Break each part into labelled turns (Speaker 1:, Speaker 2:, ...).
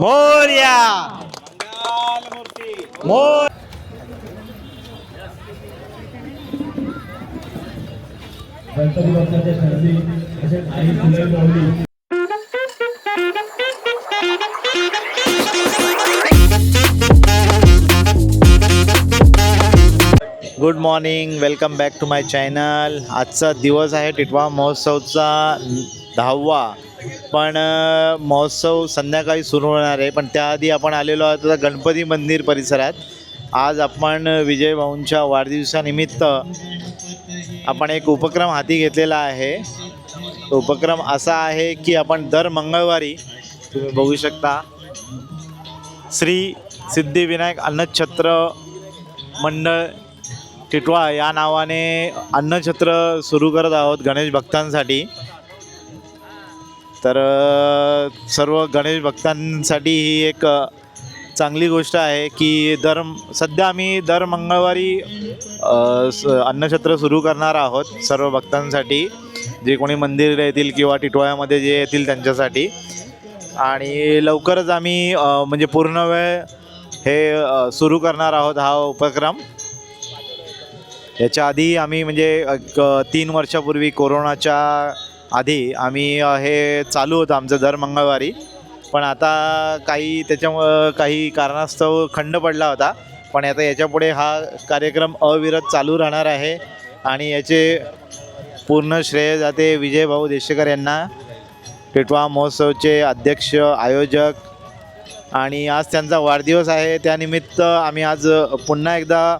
Speaker 1: मोर्या. मोर.
Speaker 2: गणपती बाप्पाच्या असे काही फुले लावली
Speaker 1: good morning welcome back to my channel आजचा दिवस आहे टिटवा महोत्सवचा दहावा. पण महोत्सव संध्याकाळी सुरू होणार आहे. पण त्याआधी आपण आलेलो आहोत आता गणपती मंदिर परिसरात. आज आपण विजय भाऊंच्या वाढदिवसानिमित्त आपण एक उपक्रम हाती घेतलेला आहे. तो उपक्रम असा आहे की आपण दर मंगळवारी तुम्ही बघू शकता श्री सिद्धिविनायक अन्नछत्र मंडळ टिटवा या नावाने अन्नछत्र सुरू करत आहोत गणेश भक्तांसाठी. तर सर्व गणेश भक्तांसाठी ही एक चांगली गोष्ट आहे की दर सध्या आम्ही दर मंगळवारी अन्नछत्र सुरू करणार आहोत सर्व भक्तांसाठी. जे कोणी मंदिर येतील किंवा टिटवाळ्यामध्ये जे येतील त्यांच्यासाठी. आणि लवकरच आम्ही म्हणजे पूर्ण वेळ हे सुरू करणार आहोत हा उपक्रम. याच्या आधी आम्ही म्हणजे तीन वर्षापूर्वी कोरोनाच्या आधी आम्ही हे चालू होतं आमचं दर मंगळवारी. पण आता काही त्याच्यामुळं काही कारणास्तव खंड पडला होता. पण आता याच्यापुढे हा कार्यक्रम अविरत चालू राहणार आहे. आणि याचे पूर्ण श्रेय जाते विजय भाऊ देशेकर यांना. टिटवा महोत्सवचे अध्यक्ष आयोजक आणि आज त्यांचा वाढदिवस आहे. त्यानिमित्त आम्ही आज पुन्हा एकदा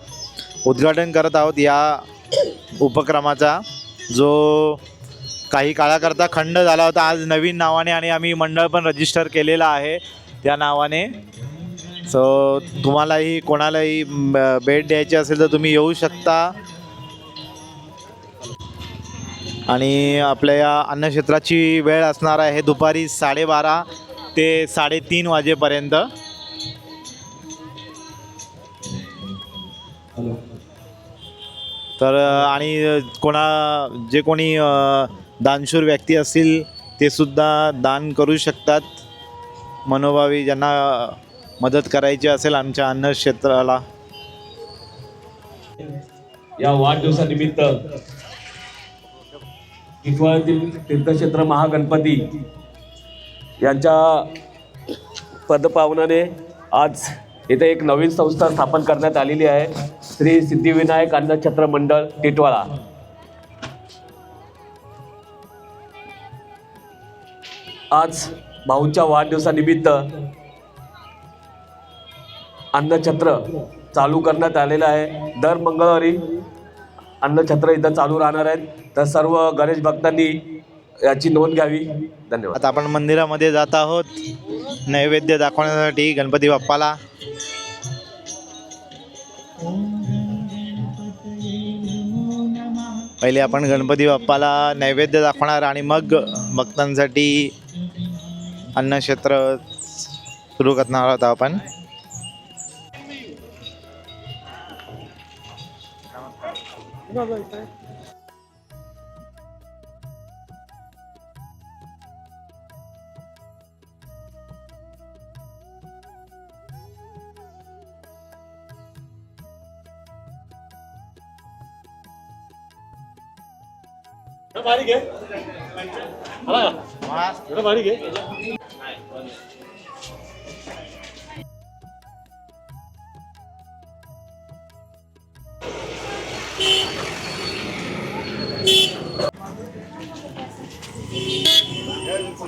Speaker 1: उद्घाटन करत आहोत या उपक्रमाचा जो काही काळाकरता खंड झाला होता. आज नवीन नावाने आणि आम्ही मंडळ पण रजिस्टर केलेलं आहे त्या नावाने. सो तुम्हालाही कोणालाही भेट द्यायची असेल तर तुम्ही येऊ शकता. आणि आपल्या या अन्नक्षेत्राची वेळ असणार आहे दुपारी साडेबारा ते साडेतीन वाजेपर्यंत. तर आणि कोणा जे कोणी दानशूर व्यक्ती असतील ते सुद्धा दान करू शकतात. मनोभावी ज्यांना मदत करायची असेल आमच्या अन्न क्षेत्राला.
Speaker 3: या वाढदिवसानिमित्त किंवातील तीर्थक्षेत्र महागणपती यांच्या पदपावनाने आज इथे एक नवीन संस्था स्थापन करण्यात आलेली आहे. श्री सिद्धिविनायक अन्नछत्र मंडळ टिटवाळा. आज भाऊच्या वाढदिवसानिमित्त अन्नछत्र चालू करण्यात आलेलं आहे. दर मंगळवारी अन्नछत्र इथं चालू राहणार आहेत. तर सर्व गणेश भक्तांनी याची नोंद घ्यावी. धन्यवाद.
Speaker 1: आता आपण मंदिरामध्ये जात आहोत. नैवेद्य दाखवण्यासाठी गणपती बाप्पाला. पहिले आपण गणपती बाप्पाला नैवेद्य दाखवणार आणि मग भक्तांसाठी अन्नक्षेत्र सुरू करणार आहोत आपण.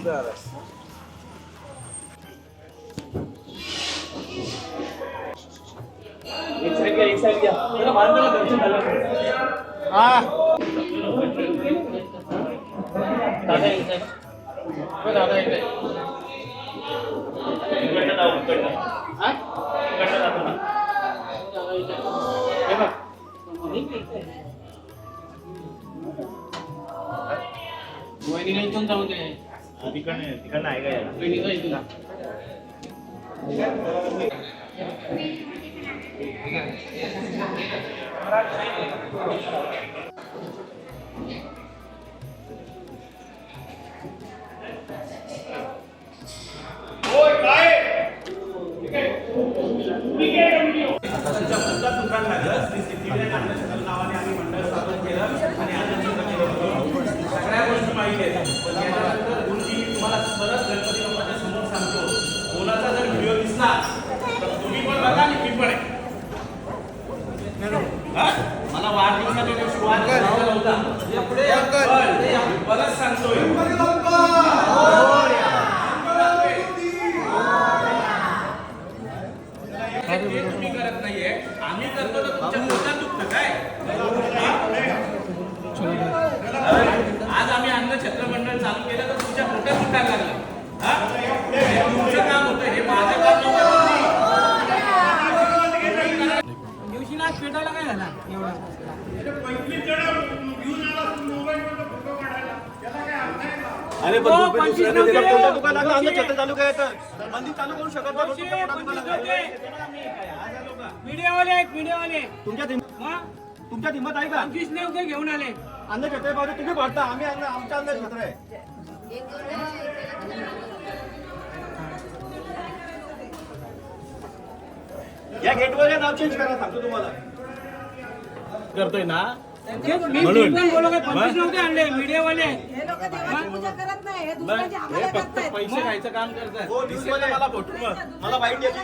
Speaker 3: झालं. दादा एक साईड. हो, वहिनीला इथून जाऊ दे
Speaker 1: तिकडनं तिकडनं आहे का याला
Speaker 3: वहिनीला इथून अरे
Speaker 4: Eu santo. मीडियावाले आहेत मीडियावाले.
Speaker 5: तुमच्या तुमच्यात हिंमत आहे का?
Speaker 4: पंचवीस नव्हते घेऊन आले.
Speaker 5: अन्न छत्र पाहिजे तुम्ही वाटता आम्ही अन्न आमच्या अन्न छत्र. आहे या गेटवर नाव चेंज करा सांगतो तुम्हाला.
Speaker 3: करतोय ना?
Speaker 6: हे लोक देवाची पूजा करत नाही हे दुसऱ्याची आम्हाला करतायत.
Speaker 3: पैसे खायचं काम करतात
Speaker 5: हो न्यूजमध्ये मला बाईट द्यायची.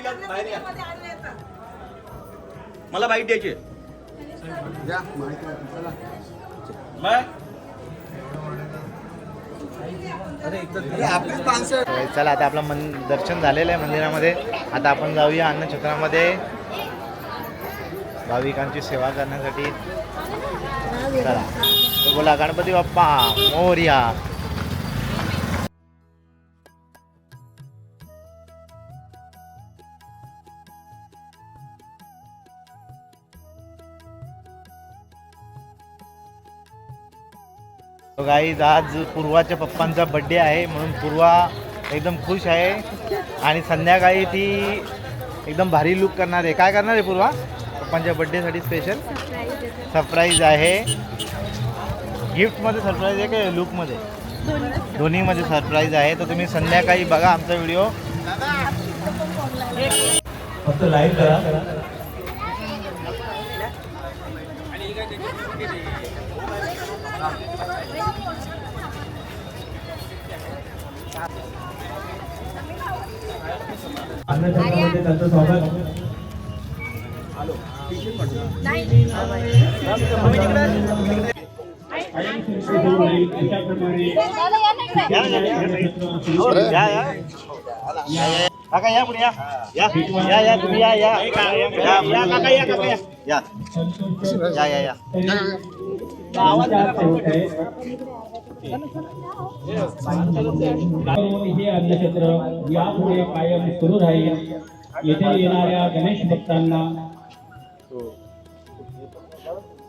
Speaker 5: मला बाईट
Speaker 1: चला आता आपलं मन दर्शन झालेलं आहे मंदिरामध्ये. आता आपण जाऊया अन्नछत्रामध्ये. भाविकांची सेवा करण्यासाठी. चला. बोला गणपती बाप्पा मोर्या. गाईज आज पूर्वाच्या पप्पांचा बड्डे आहे म्हणून पूर्वा एकदम खुश आहे. आणि संध्याकाळी ती एकदम भारी लुक करणार आहे. काय करणार आहे पूर्वा? पप्पांच्या बड्डेसाठी स्पेशल सरप्राईज आहे. गिफ्टमध्ये सरप्राईज आहे का लुकमध्ये दोन्हीमध्ये सरप्राईज आहे. तर तुम्ही संध्याकाळी बघा आमचा व्हिडिओ
Speaker 2: फक्त लाईव्ह करा. त्यांचं स्वागत.
Speaker 1: काका या पुढे या या या या तुम्ही या या या काका या काका या या या या या
Speaker 2: हे अन्नक्षेत्र यापुढे कायम सुरू राहील येथे येणाऱ्या गणेश भक्तांना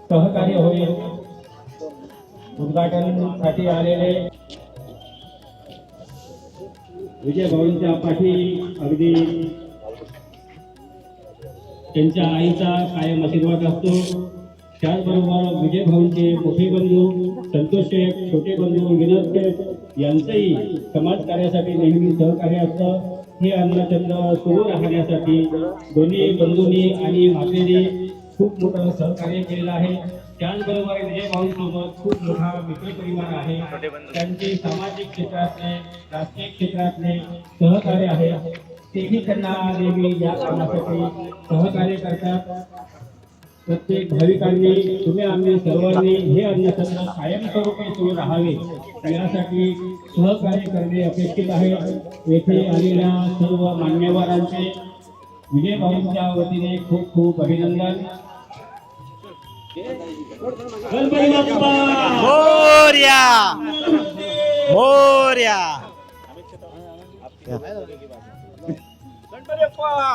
Speaker 2: सहकार्य होईल. उद्घाटनासाठी आलेले विजय भाऊंच्या पाठी अगदी त्यांच्या आईचा कायम आशीर्वाद असतो. त्याचबरोबर विजय भाऊंचे मोठे बंधू संतोष शेख छोटे बंधू विनोद शेख यांचंही समाजकार्यासाठी नेहमी सहकार्य असतं. हे अन्नचंद्र सुरू राहण्यासाठी दोन्ही बंधूंनी आणि मातेने खूप मोठं सहकार्य केलेलं आहे. त्याचबरोबर विजय भाऊंसोबत खूप मोठा मित्रपरिवार आहे. त्यांचे सामाजिक क्षेत्रातले राजकीय क्षेत्रातले सहकार्य आहे. तेही त्यांना नेहमी या कामासाठी सहकार्य करतात. प्रत्येक भाविकांनी तुम्ही आम्ही सर्वांनी हे अन्नछत्र कायमस्वरूपी सुरू राहावे. यासाठी सहकार्य करणे अपेक्षित आहे. येथे आलेल्या सर्व मान्यवरांचे विजय भाऊंच्या वतीने खूप खूप अभिनंदन. गणपती बाप्पा!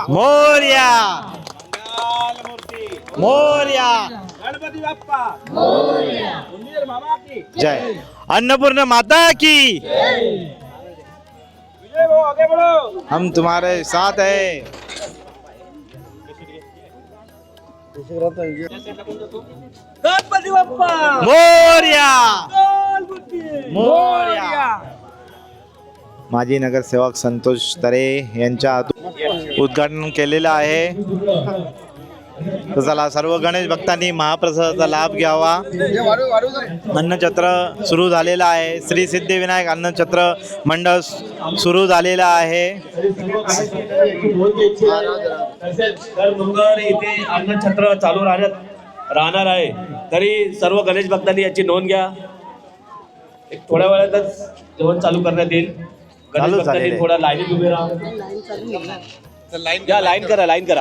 Speaker 1: मोर्या! मोर्या मोर्या। मोर्या
Speaker 5: गणपती बाप्पा मंदिर मामा की।
Speaker 1: जय। अन्नपूर्ण माता की।
Speaker 5: विजय आगे बढ़ो।
Speaker 1: हम तुम्हारे साथ है।
Speaker 4: गणपती बाप्पा
Speaker 1: मोर्या। मोर्या। माजी नगरसेवक संतोष तरे यांच्या उद्घाटन केलेलं आहे. तर चला सर्व गणेश भक्तांनी महाप्रसादाचा लाभ घ्यावा. अन्नछत्र सुरू झालेलं आहे. श्री सिद्धिविनायक अन्नछत्र मंडळ सुरू झालेलं आहे.
Speaker 3: इथे अन्नछत्र चालू राहण्यात राहणार आहे. तरी सर्व गणेश भक्तांनी याची नोंद घ्या. एक थोड्या वेळातच जेवण चालू करण्यात येईल. गणेश भक्तांनी. थोडा लाईनीत उभे राहा. लाईन घ्या लाईन करा.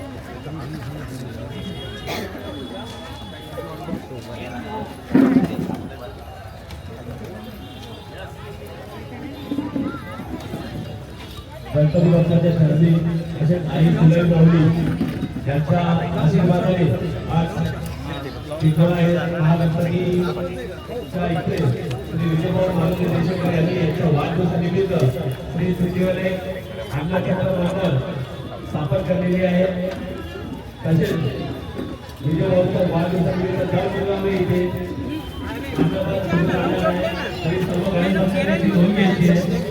Speaker 3: गणपती बाप्पाच्या शरणी तसेच आई फुले माऊली यांच्या आशीर्वादाने आज विठ्ठल आहे महागणपतीच्या इथे श्री विजयभाऊ महाराज देशपांडे यांनी यांच्या वाढदिवसानिमित्त श्री सिद्धीवाले अन्नछत्र मंडळ स्थापन केलेली आहे. तसेच विजयभाऊच्या वाढदिवसानिमित्त दर आम्ही इथे सर्व गणेश भक्तांनी नोंद घ्यायची आहे.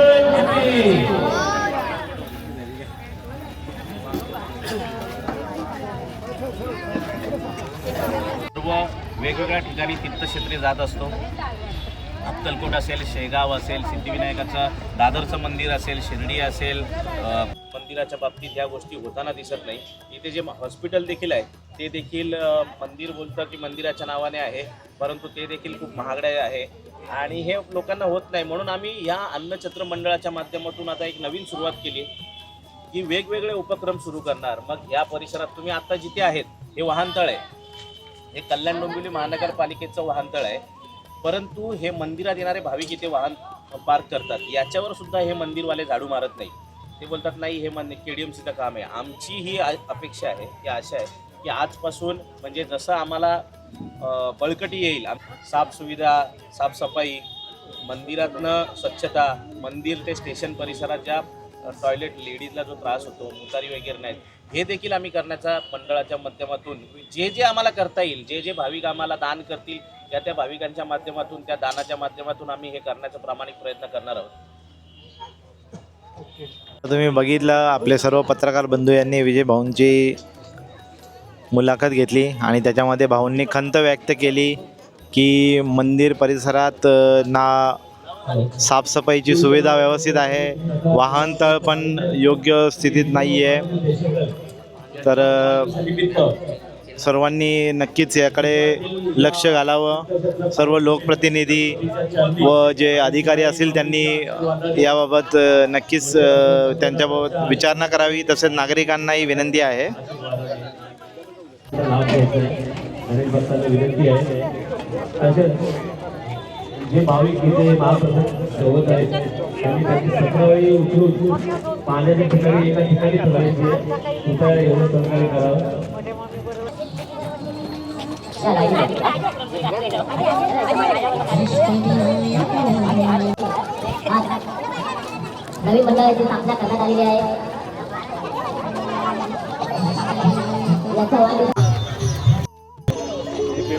Speaker 7: सर्व वेगवेगळ्या ठिकाणी तीर्थक्षेत्री जात असतो. अक्कलकोट असेल शेगाव असेल सिद्धिविनायकाचं दादरचं मंदिर असेल शिर्डी असेल मंदिराच्या बाबतीत ह्या गोष्टी होताना दिसत नाही. इथे जे हॉस्पिटल देखील आहे ते देखील मंदिर बोलतं की मंदिराच्या नावाने आहे परंतु ते देखील खूप महागडे आहे. आणि हे लोकांना होत नाही. म्हणून आम्ही या अन्नछत्र मंडळाच्या माध्यमातून आता एक नवीन सुरुवात केली की वेगवेगळे उपक्रम सुरू करणार. मग या परिसरात तुम्ही आता जिथे आहेत हे वाहनतळ आहे. हे कल्याण डोंबिवली महानगरपालिकेचं वाहनतळ आहे. परंतु हे मंदिरात येणारे भाविक इथे वाहन पार्क करतात. याच्यावर सुद्धा हे मंदिरवाले झाडू मारत नाही ते बोलतात नाही हे मन के डी एम सीचं काम आहे. आमची ही अपेक्षा आहे की आशा आहे की आजपासून म्हणजे जसं आम्हाला बळकटी येईल. साफ साफसुविधा साफसफाई मंदिरातनं स्वच्छता मंदिर ते स्टेशन परिसरात ज्या टॉयलेट लेडीजला जो त्रास होतो मुतारी वगैरे नाहीत हे देखील आम्ही करण्याचा मंडळाच्या माध्यमातून जे जे आम्हाला करता येईल जे जे भाविक आम्हाला दान करतील त्या त्या भाविकांच्या माध्यमातून त्या दानाच्या माध्यमातून आम्ही हे करण्याचा प्रामाणिक प्रयत्न करणार आहोत.
Speaker 1: तुम्ही बघितलं आपले सर्व पत्रकार बंधू यांनी विजय भाऊंची मुलाखत घेतली आणि त्याच्यामध्ये भाऊंनी खंत व्यक्त केली की मंदिर परिसरात ना साफसफाईची सुविधा व्यवस्थित आहे वाहनतळ पण योग्य स्थितीत नाही आहे तर सर्वांनी नक्कीच याकडे लक्ष घालावं. सर्व लोकप्रतिनिधी व जे अधिकारी असतील त्यांनी याबाबत नक्कीच त्यांच्याबाबत विचारणा करावी. तसेच नागरिकांनाही विनंती आहे.
Speaker 3: लाभ घ्यायचा आहे. गणेश भक्तांना विनंती आहे तसेच जे भाविक गीते महाप्रसाद सोबत आहेत त्यांनी त्यांची सकाळी उचलून पाण्याच्या ठिकाणी एका ठिकाणी ठेवायची आहे. कृपया एवढं सहकार्य करावं
Speaker 8: नवीन मंडळाची स्थापना करण्यात आलेली आहे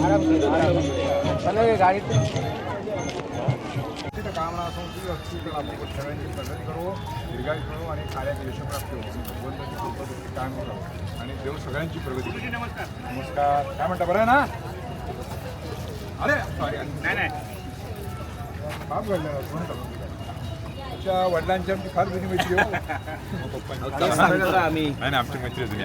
Speaker 1: तिकडे
Speaker 5: तिथं कामना असून ती व्यक्ती आपण सगळ्यांची प्रगती करू दीर्घायू करू आणि कार्यात होऊ करू आणि देव सगळ्यांची प्रगती करू. नमस्कार काय म्हणता बरं ना अरे सॉरी नाही नाही बाप घडलं कोण तुमच्या वडिलांची आमची फार जुनी मैत्री हो
Speaker 9: आम्ही
Speaker 5: नाही नाही आमची मैत्री जुनी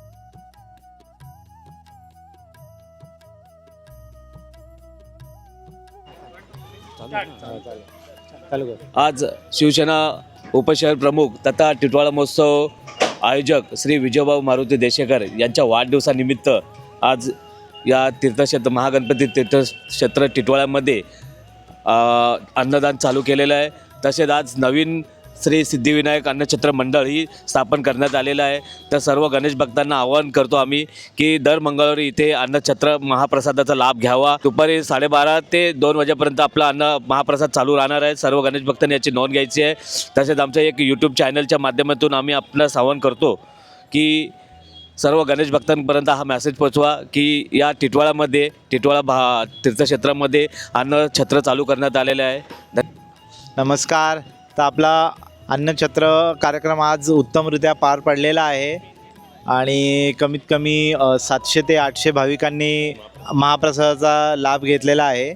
Speaker 3: आज शिवसेना उपशहर प्रमुख तथा टिटवाळा महोत्सव आयोजक श्री विजयभाऊ मारुती देशेकर यांच्या वाढदिवसानिमित्त आज या तीर्थक्षेत्र महागणपती तीर्थक्षेत्र टिटवाळ्यामध्ये अन्नदान चालू केलेलं आहे. तसेच आज नवीन श्री सिद्धिविनायक अन्नछत्र मंडळ ही स्थापन करण्यात आलेलं आहे. तर सर्व गणेश भक्तांना आवाहन करतो आम्ही की दर मंगळवारी इथे अन्नछत्र महाप्रसादाचा लाभ घ्यावा. दुपारी साडेबारा ते दोन वाजेपर्यंत आपला अन्न महाप्रसाद चालू राहणार आहे. सर्व गणेश भक्तांनी याची नोंद घ्यायची आहे. तसेच आमच्या एक यूट्यूब चॅनलच्या माध्यमातून आम्ही आपणास आवाहन करतो की सर्व गणेश भक्तांपर्यंत हा मेसेज पोचवा की या टिटवाळामध्ये टिटवाळा भा तीर्थक्षेत्रामध्ये अन्नछत्र चालू करण्यात आलेलं आहे.
Speaker 1: नमस्कार. तर आपला अन्नछत्र कार्यक्रम आज उत्तमरित्या पार पडलेला आहे. आणि कमीत कमी सातशे ते आठशे भाविकांनी महाप्रसादाचा लाभ घेतलेला आहे.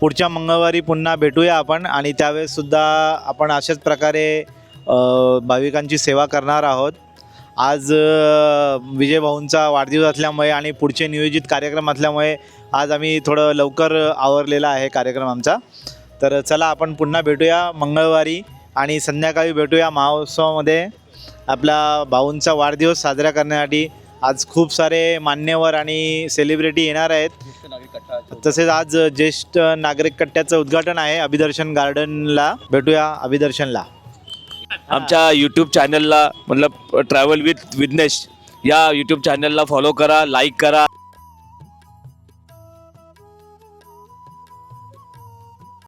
Speaker 1: पुढच्या मंगळवारी पुन्हा भेटूया आपण आणि त्यावेळेससुद्धा आपण अशाच प्रकारे भाविकांची सेवा करणार आहोत. आज विजयभाऊंचा विजय भाऊंचा वाढदिवस असल्यामुळे आणि पुढचे नियोजित कार्यक्रम असल्यामुळे आज आम्ही थोडं लवकर आवरलेला आहे कार्यक्रम आमचा. तर चला आपण पुन्हा भेटूया मंगळवारी आणि संध्याकाळी भेटूया महोत्सवामध्ये. आपला भाऊंचा वाढदिवस साजरा करण्यासाठी आज खूप सारे मान्यवर आणि सेलिब्रिटी येणार आहेत. तसेच आज ज्येष्ठ नागरिक कट्ट्याचं उद्घाटन आहे अभिदर्शन गार्डनला. भेटूया अभिदर्शनला.
Speaker 3: आमच्या यूट्यूब चॅनलला मतलब ट्रॅव्हल विथ विघ्नेश या यूट्यूब चॅनलला फॉलो करा लाईक करा.